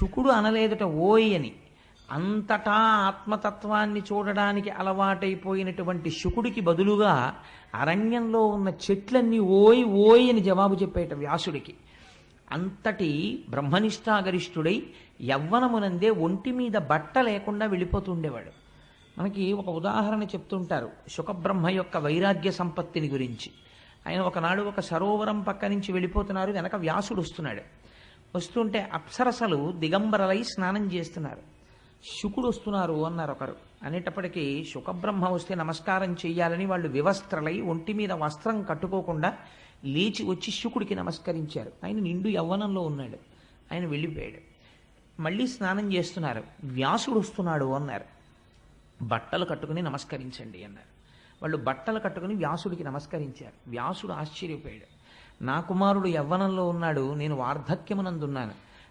శుకుడు అనలేదట ఓయ్ అని. అంతటా ఆత్మతత్వాన్ని చూడడానికి అలవాటైపోయినటువంటి శుకుడికి బదులుగా అరణ్యంలో ఉన్న చెట్లన్నీ ఓయ్ ఓయ్ అని జవాబు చెప్పేట వ్యాసుడికి. అంతటి బ్రహ్మనిష్టాగరిష్ఠుడై యవ్వనమునందే ఒంటి మీద బట్ట లేకుండా వెళ్ళిపోతుండేవాడు. మనకి ఒక ఉదాహరణ చెప్తుంటారు శుకబ్రహ్మ యొక్క వైరాగ్య సంపత్తిని గురించి. ఆయన ఒకనాడు ఒక సరోవరం పక్క నుంచి వెళ్ళిపోతున్నారు వెనక వ్యాసుడు వస్తున్నాడు. వస్తుంటే అప్సరసలు దిగంబరలై స్నానం చేస్తున్నారు. శుకుడు వస్తున్నారు అన్నారు ఒకరు. అనేటప్పటికీ శుకబ్రహ్మ వస్తే నమస్కారం చేయాలని వాళ్ళు వివస్త్రలై ఒంటి మీద వస్త్రం కట్టుకోకుండా లేచి వచ్చి శుకుడికి నమస్కరించారు. ఆయన నిండు యవ్వనంలో ఉన్నాడు. ఆయన వెళ్ళిపోయాడు. మళ్ళీ స్నానం చేస్తున్నారు. వ్యాసుడు వస్తున్నాడు అన్నారు. బట్టలు కట్టుకుని నమస్కరించండి అన్నారు. వాళ్ళు బట్టలు కట్టుకుని వ్యాసుడికి నమస్కరించారు. వ్యాసుడు ఆశ్చర్యపోయాడు. నా కుమారుడు యవ్వనంలో ఉన్నాడు నేను వార్ధక్యమునందున్నాను.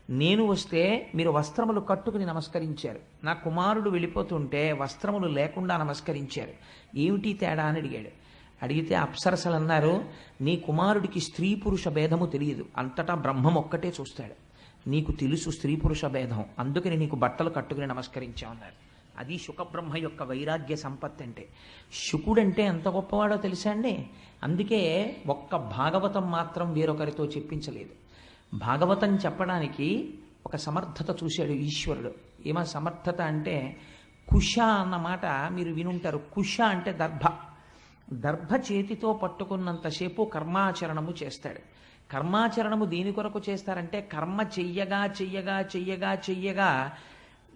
నేను వస్తే మీరు వస్త్రములు కట్టుకుని నమస్కరించారు. నా కుమారుడు వెళ్ళిపోతుంటే వస్త్రములు లేకుండా నమస్కరించారు. ఏమిటి తేడా అని అడిగాడు. అడిగితే అప్సరసలు అన్నారు నీ కుమారుడికి స్త్రీ పురుష భేదము తెలియదు. అంతటా బ్రహ్మం ఒక్కటే చూస్తాడు. నీకు తెలుసు స్త్రీ పురుష భేదం. అందుకని నీకు బట్టలు కట్టుకుని నమస్కరించామన్నారు అది శుకబ్రహ్మ యొక్క వైరాగ్య సంపత్తి అంటే. శుకుడంటే ఎంత గొప్పవాడో తెలుసా అండి? అందుకే ఒక్క భాగవతం మాత్రం వేరొకరితో చెప్పించలేదు. భాగవతం చెప్పడానికి ఒక సమర్థత చూశాడు ఈశ్వరుడు. ఏమా సమర్థత అంటే కుష అన్నమాట మీరు వినుంటారు. కుష అంటే దర్భ. దర్భ చేతితో పట్టుకున్నంతసేపు కర్మాచరణము చేస్తాడు. కర్మాచరణము దేని కొరకు చేస్తారంటే కర్మ చెయ్యగా చెయ్యగా చెయ్యగా చెయ్యగా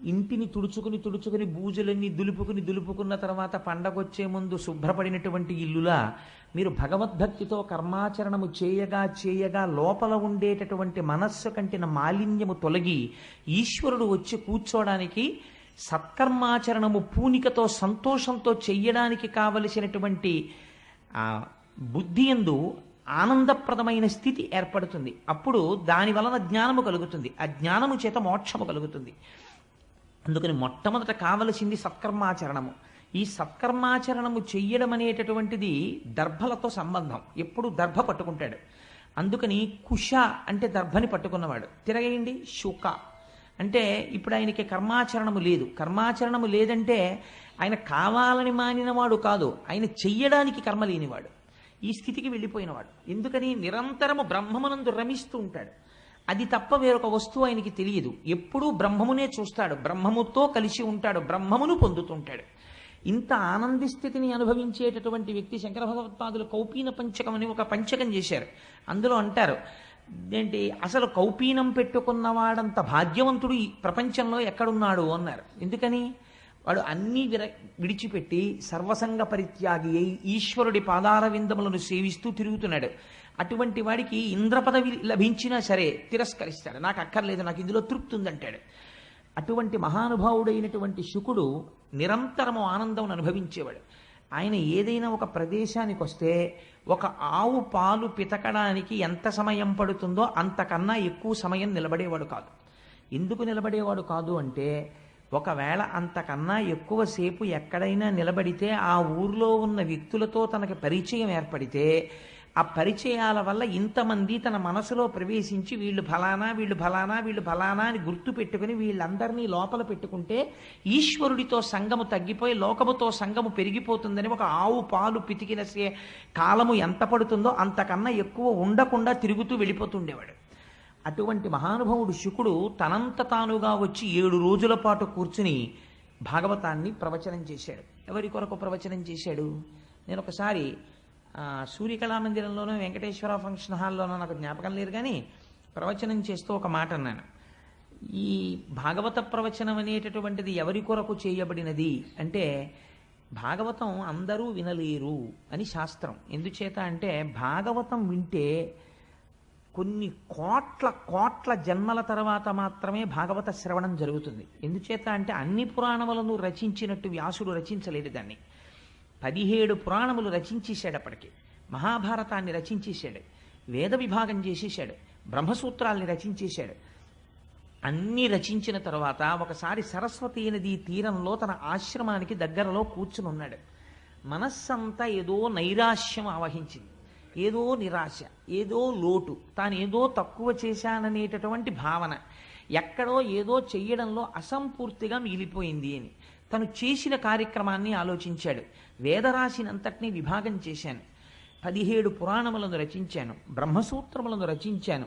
ఇంటిని తుడుచుకుని తుడుచుకుని బూజులన్నీ దులుపుకుని దులుపుకున్న తర్వాత పండగొచ్చే ముందు శుభ్రపడినటువంటి ఇల్లులా మీరు భగవద్భక్తితో కర్మాచరణము చేయగా చేయగా లోపల ఉండేటటువంటి మనస్సు కంటిన మాలిన్యము తొలగి ఈశ్వరుడు వచ్చి కూర్చోడానికి సత్కర్మాచరణము పూనికతో సంతోషంతో చెయ్యడానికి కావలసినటువంటి ఆ బుద్ధి ఎందు ఆనందప్రదమైన స్థితి ఏర్పడుతుంది. అప్పుడు దాని వలన జ్ఞానము కలుగుతుంది. ఆ జ్ఞానము చేత మోక్షము కలుగుతుంది. అందుకని మొట్టమొదట కావలసింది సత్కర్మాచరణము. ఈ సత్కర్మాచరణము చెయ్యడం అనేటటువంటిది దర్భలతో సంబంధం. ఎప్పుడు దర్భ పట్టుకుంటాడు. అందుకని కుష అంటే దర్భని పట్టుకున్నవాడు. తిరగేయండి శుక. అంటే ఇప్పుడు ఆయనకి కర్మాచరణము లేదు. కర్మాచరణము లేదంటే ఆయన కావాలని మానినవాడు కాదు. ఆయన చెయ్యడానికి కర్మ లేనివాడు. ఈ స్థితికి వెళ్ళిపోయినవాడు. ఎందుకని నిరంతరము బ్రహ్మమునందు రమిస్తూ ఉంటాడు. అది తప్ప వేరొక వస్తువు ఆయనకి తెలియదు. ఎప్పుడూ బ్రహ్మమునే చూస్తాడు. బ్రహ్మముతో కలిసి ఉంటాడు. బ్రహ్మమును పొందుతుంటాడు. ఇంత ఆనంది స్థితిని అనుభవించేటటువంటి వ్యక్తి శంకర భగవత్పాదులు కౌపీన పంచకం అని ఒక పంచకం చేశారు. అందులో అంటారు ఏంటి అసలు కౌపీనం పెట్టుకున్నవాడంత భాగ్యవంతుడు ఈ ప్రపంచంలో ఎక్కడున్నాడు? అన్నారు. ఎందుకని? వాడు అన్నీ విర విడిచిపెట్టి సర్వసంగ పరిత్యాగి అయి ఈశ్వరుడి పాదార విందములను సేవిస్తూ తిరుగుతున్నాడు. అటువంటి వాడికి ఇంద్ర పదవి లభించినా సరే తిరస్కరిస్తాడు. నాకు అక్కర్లేదు నాకు ఇందులో తృప్తి ఉందంటాడు. అటువంటి మహానుభావుడైనటువంటి శుకుడు నిరంతరము ఆనందం అనుభవించేవాడు. ఆయన ఏదైనా ఒక ప్రదేశానికి వస్తే ఒక ఆవు పాలు పితకడానికి ఎంత సమయం పడుతుందో అంతకన్నా ఎక్కువ సమయం నిలబడేవాడు కాదు. ఎందుకు నిలబడేవాడు కాదు అంటే ఒకవేళ అంతకన్నా ఎక్కువసేపు ఎక్కడైనా నిలబడితే ఆ ఊర్లో ఉన్న వ్యక్తులతో తనకి పరిచయం ఏర్పడితే ఆ పరిచయాల వల్ల ఇంతమంది తన మనసులో ప్రవేశించి వీళ్ళు ఫలానా వీళ్ళు ఫలానా వీళ్ళు ఫలానా అని గుర్తు పెట్టుకుని వీళ్ళందరినీ లోపల పెట్టుకుంటే ఈశ్వరుడితో సంగము తగ్గిపోయి లోకముతో సంగము పెరిగిపోతుందని ఒక ఆవు పాలు పితికిన సే- కాలము ఎంత పడుతుందో అంతకన్నా ఎక్కువ ఉండకుండా తిరుగుతూ వెళ్ళిపోతుండేవాడు అటువంటి మహానుభావుడు శుకుడు తనంత తానుగా వచ్చి ఏడు రోజుల పాటు కూర్చుని భాగవతాన్ని ప్రవచనం చేశాడు. ఎవరి కొరకు ప్రవచనం చేశాడు? నేను ఒకసారి సూర్యకళామందిరంలోనూ వెంకటేశ్వర ఫంక్షన్ హాల్లోనూ నాకు జ్ఞాపకం లేదు కానీ ప్రవచనం చేస్తూ ఒక మాట అన్నాను. ఈ భాగవత ప్రవచనం అనేటటువంటిది ఎవరి కొరకు చేయబడినది అంటే భాగవతం అందరూ వినలేరు అని శాస్త్రం. ఎందుచేత అంటే భాగవతం వింటే కొన్ని కోట్ల కోట్ల జన్మల తర్వాత మాత్రమే భాగవత శ్రవణం జరుగుతుంది. ఎందుచేత అంటే అన్ని పురాణములను రచించినట్టు వ్యాసుడు రచించలేడు దాన్ని. పదిహేడు పురాణములు రచించేశాడు అప్పటికి. మహాభారతాన్ని రచించేశాడు. వేద విభాగం చేసేశాడు. బ్రహ్మసూత్రాల్ని రచించేశాడు. అన్నీ రచించిన తర్వాత ఒకసారి సరస్వతి నది తీరంలో తన ఆశ్రమానికి దగ్గరలో కూర్చుని ఉన్నాడు మనస్సంతా ఏదో నైరాశ్యం ఆవహించింది. ఏదో నిరాశ ఏదో లోటు తాను ఏదో తక్కువ చేశాననేటటువంటి భావన ఎక్కడో ఏదో చెయ్యడంలో అసంపూర్తిగా మిగిలిపోయింది అని. తను చేసిన కార్యక్రమాన్ని ఆలోచించాడు. వేదరాశినంతటినీ విభాగం చేశాను. పదిహేడు పురాణములను రచించాను. బ్రహ్మసూత్రములను రచించాను.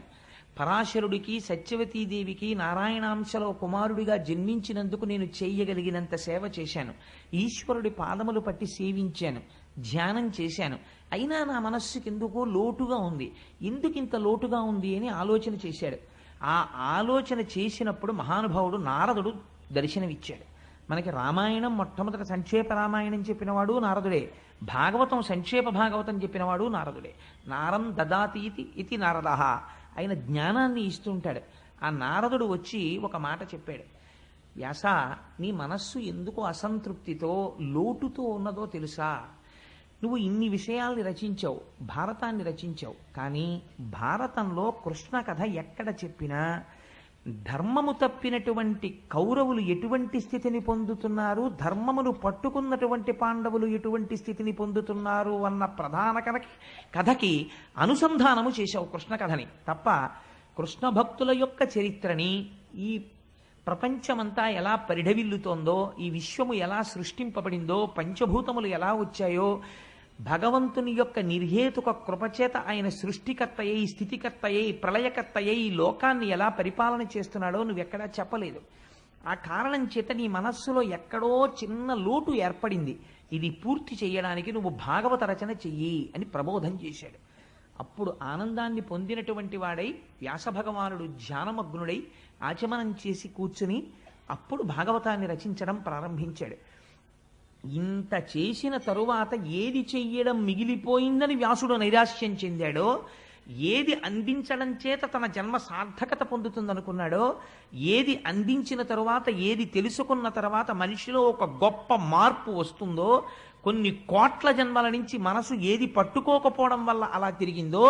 పరాశరుడికి సత్యవతీదేవికి నారాయణాంశలో కుమారుడిగా జన్మించినందుకు నేను చేయగలిగినంత సేవ చేశాను. ఈశ్వరుడి పాదములు పట్టి సేవించాను. ధ్యానం చేశాను. అయినా నా మనస్సుకి ఎందుకో లోటుగా ఉంది. ఎందుకు ఇంత లోటుగా ఉంది అని ఆలోచన చేశాడు. ఆ ఆలోచన చేసినప్పుడు మహానుభావుడు నారదుడు దర్శనమిచ్చాడు. మనకి రామాయణం మొట్టమొదటి సంక్షేప రామాయణం చెప్పినవాడు నారదుడే. భాగవతం సంక్షేప భాగవతం చెప్పినవాడు నారదుడే. నారం దదాతీతి ఇది నారద. ఆయన జ్ఞానాన్ని ఇస్తుంటాడు. ఆ నారదుడు వచ్చి ఒక మాట చెప్పాడు. వ్యాస నీ మనస్సు ఎందుకు అసంతృప్తితో లోటుతో ఉన్నదో తెలుసా? నువ్వు ఇన్ని విషయాల్ని రచించావు భారతాన్ని రచించావు కానీ భారతంలో కృష్ణ కథ ఎక్కడ చెప్పినా ధర్మము తప్పినటువంటి కౌరవులు ఎటువంటి స్థితిని పొందుతున్నారు ధర్మమును పట్టుకున్నటువంటి పాండవులు ఎటువంటి స్థితిని పొందుతున్నారు అన్న ప్రధాన కథకి కథకి అనుసంధానము చేశావు కృష్ణ కథని. తప్ప కృష్ణ భక్తుల యొక్క చరిత్రని ఈ ప్రపంచమంతా ఎలా పరిఢవిల్లుతోందో ఈ విశ్వము ఎలా సృష్టింపబడిందో పంచభూతములు ఎలా వచ్చాయో భగవంతుని యొక్క నిర్హేతుక కృపచేత ఆయన సృష్టికర్తయ్యి స్థితికర్తయ్యి ప్రళయకర్తయ్యి ఈ లోకాన్ని ఎలా పరిపాలన చేస్తున్నాడో నువ్వెక్కడా చెప్పలేదు. ఆ కారణం చేత నీ మనస్సులో ఎక్కడో చిన్న లోటు ఏర్పడింది. ఇది పూర్తి చేయడానికి నువ్వు భాగవత రచన చెయ్యి అని ప్రబోధం చేశాడు. అప్పుడు ఆనందాన్ని పొందినటువంటి వాడై వ్యాసభగవానుడు ధ్యానమగ్నుడై ఆచమనం చేసి కూర్చుని అప్పుడు భాగవతాన్ని రచించడం ప్రారంభించాడు. ఇంత చేసిన తరువాత ఏది చెయ్యడం మిగిలిపోయిందని వ్యాసుడు నైరాశ్యం చెందాడో ఏది అందించడం చేత తన జన్మ సార్థకత పొందుతుందనుకున్నాడో ఏది అందించిన తరువాత ఏది తెలుసుకున్న తర్వాత మనిషిలో ఒక గొప్ప మార్పు వస్తుందో కొన్ని కోట్ల జన్మల నుంచి మనసు ఏది పట్టుకోకపోవడం వల్ల అలా తిరిగిందో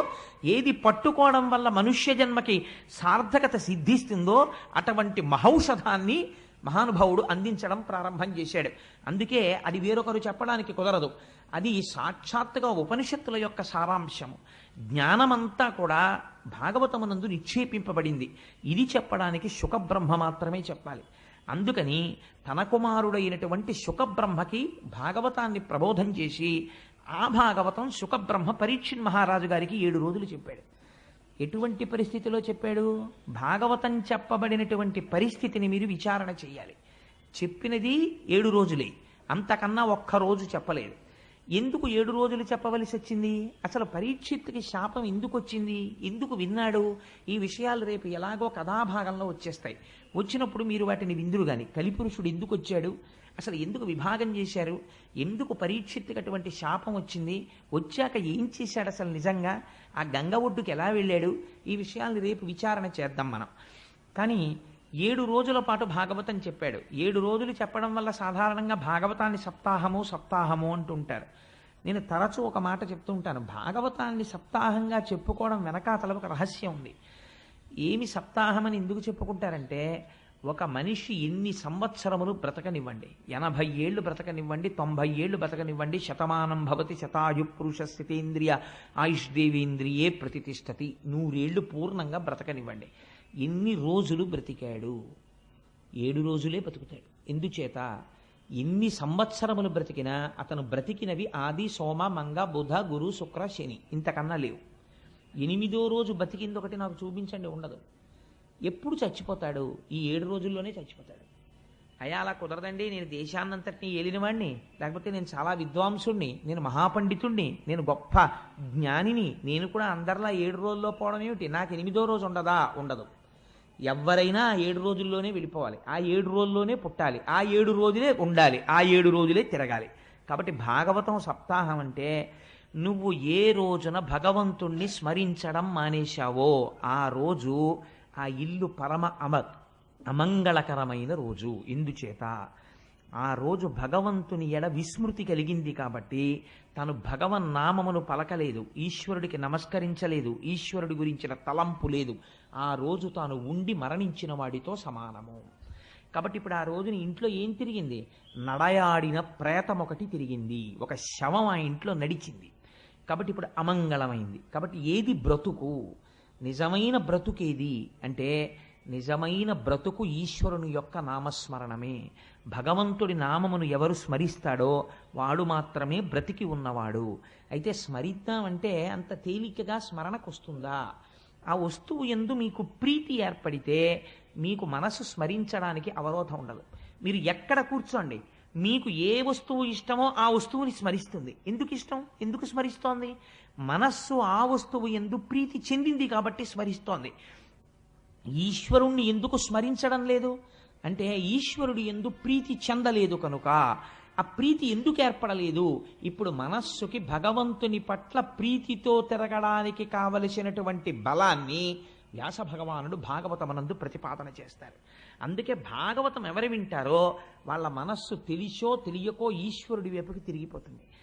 ఏది పట్టుకోవడం వల్ల మనుష్య జన్మకి సార్థకత సిద్ధిస్తుందో అటువంటి మహౌషధాన్ని మహానుభావుడు అందించడం ప్రారంభం చేశాడు. అందుకే అది వేరొకరు చెప్పడానికి కుదరదు. అది సాక్షాత్తుగా ఉపనిషత్తుల యొక్క సారాంశము. జ్ఞానమంతా కూడా భాగవతమునందు నిక్షేపింపబడింది. ఇది చెప్పడానికి శుకబ్రహ్మ మాత్రమే చెప్పాలి. అందుకని తన కుమారుడైనటువంటి శుకబ్రహ్మకి భాగవతాన్ని ప్రబోధం చేసి ఆ భాగవతం శుకబ్రహ్మ పరీక్షిన్ మహారాజు గారికి ఏడు రోజులు చెప్పాడు. ఎటువంటి పరిస్థితిలో చెప్పాడు? భాగవతం చెప్పబడినటువంటి పరిస్థితిని మీరు విచారణ చేయాలి. చెప్పినది ఏడు రోజులే. అంతకన్నా ఒక్క రోజు చెప్పలేదు. ఎందుకు ఏడు రోజులు చెప్పవలసి వచ్చింది? అసలు పరీక్షిత్తుకి శాపం ఎందుకు వచ్చింది? ఎందుకు విన్నాడు? ఈ విషయాలు రేపు ఎలాగో కథాభాగంలో వచ్చేస్తాయి. వచ్చినప్పుడు మీరు వాటిని విందురు కానీ కలిపురుషుడు ఎందుకు వచ్చాడు? అసలు ఎందుకు విభాగం చేశారు? ఎందుకు పరీక్షిత్తుకటువంటి శాపం వచ్చింది? వచ్చాక ఏం చేశాడు అసలు నిజంగా? ఆ గంగ ఒడ్డుకి ఎలా వెళ్ళాడు? ఈ విషయాల్ని రేపు విచారణ చేద్దాం మనం. కానీ ఏడు రోజుల పాటు భాగవతం చెప్పాడు. ఏడు రోజులు చెప్పడం వల్ల సాధారణంగా భాగవతాన్ని సప్తాహము సప్తాహము అంటుంటారు. నేను తరచూ ఒక మాట చెప్తూ ఉంటాను. భాగవతాన్ని సప్తాహంగా చెప్పుకోవడం వెనకాతల ఒక రహస్యం ఉంది. ఏమి సప్తాహం అని ఎందుకు చెప్పుకుంటారంటే ఒక మనిషి ఎన్ని సంవత్సరములు బ్రతకనివ్వండి. ఎనభై ఏళ్ళు బ్రతకనివ్వండి తొంభై ఏళ్ళు బ్రతకనివ్వండి శతమానం భవతి శతాయు పురుష స్థితేంద్రియ ఆయుష్ దేవేంద్రియే ప్రతిష్టతి నూరేళ్ళు పూర్ణంగా బ్రతకనివ్వండి. ఎన్ని రోజులు బ్రతికాడు. ఏడు రోజులే బతుకుతాడు. ఎందుచేత? ఎన్ని సంవత్సరములు బ్రతికినా అతను బ్రతికినవి ఆది సోమ మంగ బుధ గురు శుక్ర శని. ఇంతకన్నా లేవు. ఎనిమిదో రోజు బతికింది ఒకటి నాకు చూపించండి ఉండదు. ఎప్పుడు చచ్చిపోతాడు? ఈ ఏడు రోజుల్లోనే చచ్చిపోతాడు. అయ్యా అలా కుదరదండి. నేను దేశాన్నంతటినీ ఏలినవాడిని లేకపోతే నేను చాలా విద్వాంసుణ్ణి. నేను మహాపండితుణ్ణి. నేను గొప్ప జ్ఞానిని. నేను కూడా అందరిలా ఏడు రోజుల్లో పోవడం ఏమిటి? నాకు ఎనిమిదో రోజు ఉండదా? ఉండదు. ఎవరైనా ఏడు రోజుల్లోనే వెళ్ళిపోవాలి. ఆ ఏడు రోజుల్లోనే పుట్టాలి. ఆ ఏడు రోజులే ఉండాలి. ఆ ఏడు రోజులే తిరగాలి. కాబట్టి భాగవతం సప్తాహం అంటే నువ్వు ఏ రోజున భగవంతుణ్ణి స్మరించడం మానేశావో ఆ రోజు ఆ ఇల్లు పరమ అమ అమంగళకరమైన రోజు. ఎందుచేత ఆ రోజు భగవంతుని ఎడ విస్మృతి కలిగింది కాబట్టి తను భగవన్ నామమును పలకలేదు ఈశ్వరుడికి నమస్కరించలేదు ఈశ్వరుడి గురించిన తలంపు లేదు. ఆ రోజు తాను ఉండి మరణించిన వాడితో సమానము. కాబట్టి ఇప్పుడు ఆ రోజుని ఇంట్లో ఏం తిరిగింది? నడయాడిన ప్రేతం ఒకటి తిరిగింది. ఒక శవం ఆ ఇంట్లో నడిచింది. కాబట్టి ఇప్పుడు అమంగళమైంది. కాబట్టి ఏది బ్రతుకు? నిజమైన బ్రతుకేది అంటే నిజమైన బ్రతుకు ఈశ్వరుని యొక్క నామస్మరణమే. భగవంతుడి నామమును ఎవరు స్మరిస్తాడో వాడు మాత్రమే బ్రతికి ఉన్నవాడు. అయితే స్మరిద్దామంటే అంత తేలికగా స్మరణకు వస్తుందా ఆ వస్తువు ఎందు మీకు ప్రీతి ఏర్పడితే మీకు మనసు స్మరించడానికి అవరోధం ఉండదు. మీరు ఎక్కడ కూర్చోండి? మీకు ఏ వస్తువు ఇష్టమో ఆ వస్తువుని స్మరిస్తుంది. ఎందుకు ఇష్టం? ఎందుకు స్మరిస్తోంది? మనస్సు ఆ వస్తువు ఎందు ప్రీతి చెందింది కాబట్టి స్మరిస్తోంది. ఈశ్వరుణ్ణి ఎందుకు స్మరించడం లేదు? అంటే ఈశ్వరుడు ఎందు ప్రీతి చెందలేదు కనుక ఆ ప్రీతి ఎందుకు ఏర్పడలేదు? ఇప్పుడు మనస్సుకి భగవంతుని పట్ల ప్రీతితో తిరగడానికి కావలసినటువంటి బలాన్ని వ్యాస భగవానుడు భాగవతమనందు ప్రతిపాదన చేస్తారు. అందుకే భాగవతం ఎవరు వింటారో వాళ్ళ మనస్సు తెలిసో తెలియకో ఈశ్వరుడి వైపుకి తిరిగిపోతుంది.